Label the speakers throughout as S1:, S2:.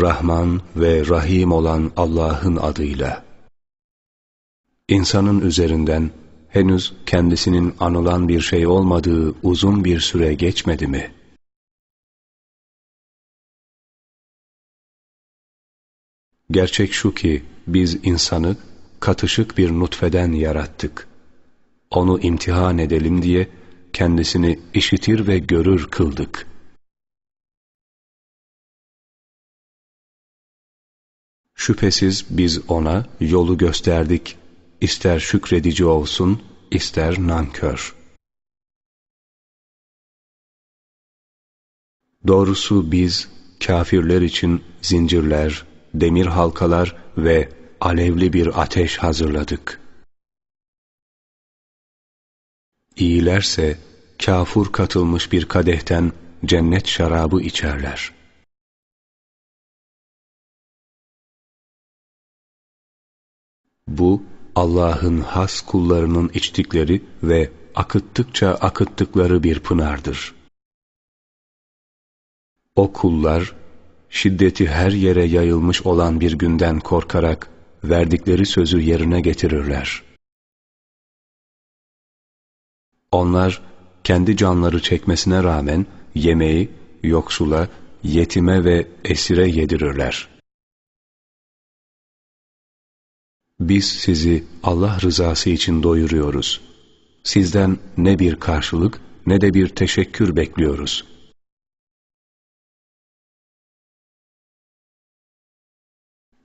S1: Rahman ve Rahim olan Allah'ın adıyla. İnsanın üzerinden henüz kendisinin anılan bir şey olmadığı uzun bir süre geçmedi mi? Gerçek şu ki biz insanı katışık bir nutfeden yarattık. Onu imtihan edelim diye kendisini işitir ve görür kıldık. Şüphesiz biz ona yolu gösterdik, ister şükredici olsun, ister nankör. Doğrusu biz kafirler için zincirler, demir halkalar ve alevli bir ateş hazırladık. İyilerse kafur katılmış bir kadehten cennet şarabı içerler. Bu Allah'ın has kullarının içtikleri ve akıttıkça akıttıkları bir pınardır. O kullar şiddeti her yere yayılmış olan bir günden korkarak verdikleri sözü yerine getirirler. Onlar kendi canları çekmesine rağmen yemeği yoksula, yetime ve esire yedirirler. Biz sizi Allah rızası için doyuruyoruz. Sizden ne bir karşılık ne de bir teşekkür bekliyoruz.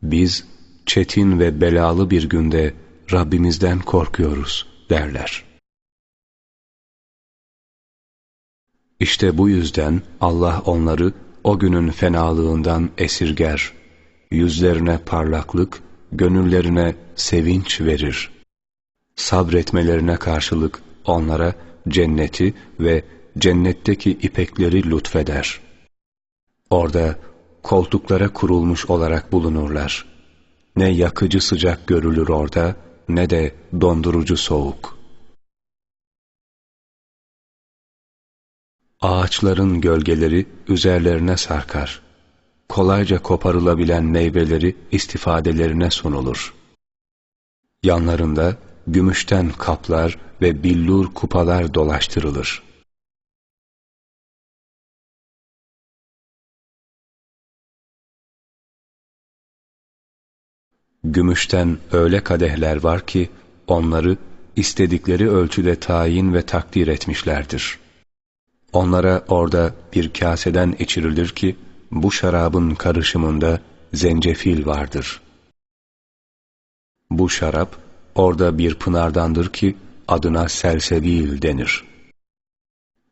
S1: Biz çetin ve belalı bir günde Rabbimizden korkuyoruz derler. İşte bu yüzden Allah onları o günün fenalığından esirger, yüzlerine parlaklık, gönüllerine sevinç verir. Sabretmelerine karşılık onlara cenneti ve cennetteki ipekleri lütfeder. Orada koltuklara kurulmuş olarak bulunurlar. Ne yakıcı sıcak görülür orada, ne de dondurucu soğuk. Ağaçların gölgeleri üzerlerine sarkar. Kolayca koparılabilen meyveleri istifadelerine sunulur. Yanlarında gümüşten kaplar ve billur kupalar dolaştırılır. Gümüşten öyle kadehler var ki onları istedikleri ölçüde tayin ve takdir etmişlerdir. Onlara orada bir kaseden içirilir ki bu şarabın karışımında zencefil vardır. Bu şarap orada bir pınardandır ki adına selsebil denir.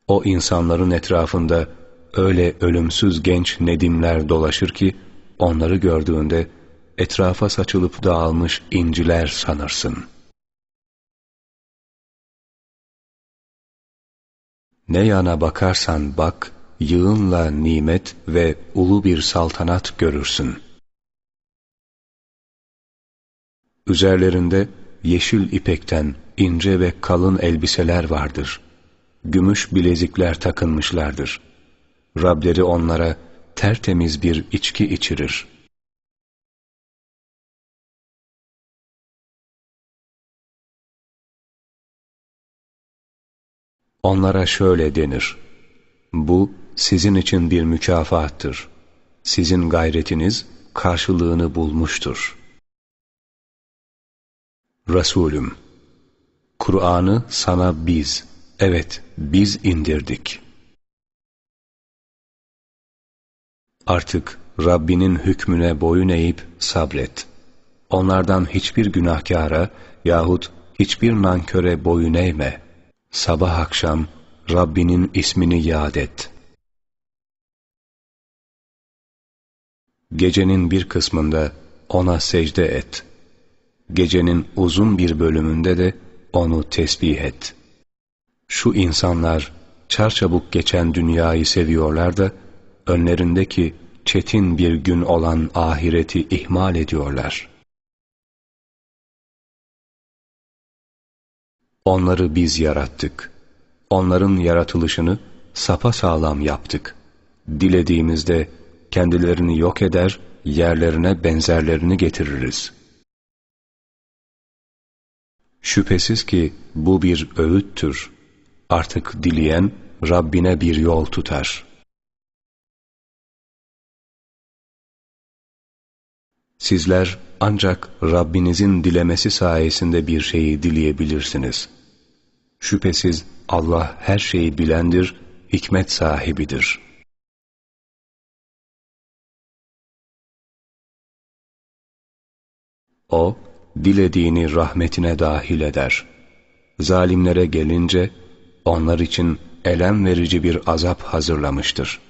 S1: O insanların etrafında öyle ölümsüz genç nedimler dolaşır ki onları gördüğünde etrafa saçılıp dağılmış inciler sanırsın. Ne yana bakarsan bak, yığınla nimet ve ulu bir saltanat görürsün. Üzerlerinde yeşil ipekten ince ve kalın elbiseler vardır. Gümüş bilezikler takınmışlardır. Rableri onlara tertemiz bir içki içirir. Onlara şöyle denir. Bu sizin için bir mükafattır. Sizin gayretiniz karşılığını bulmuştur. Resulüm, Kur'an'ı sana biz, evet biz indirdik. Artık Rabbinin hükmüne boyun eğip sabret. Onlardan hiçbir günahkara yahut hiçbir nanköre boyun eğme.'' Sabah akşam Rabbinin ismini yad et. Gecenin bir kısmında ona secde et. Gecenin uzun bir bölümünde de onu tesbih et. Şu insanlar çarçabuk geçen dünyayı seviyorlar da önlerindeki çetin bir gün olan ahireti ihmal ediyorlar. Onları biz yarattık. Onların yaratılışını sapa sağlam yaptık. Dilediğimizde kendilerini yok eder, yerlerine benzerlerini getiririz. Şüphesiz ki bu bir öğüttür. Artık dileyen Rabbine bir yol tutar. Sizler ancak Rabbinizin dilemesi sayesinde bir şeyi dileyebilirsiniz. Şüphesiz Allah her şeyi bilendir, hikmet sahibidir. O, dilediğini rahmetine dahil eder. Zalimlere gelince, onlar için elem verici bir azap hazırlamıştır.''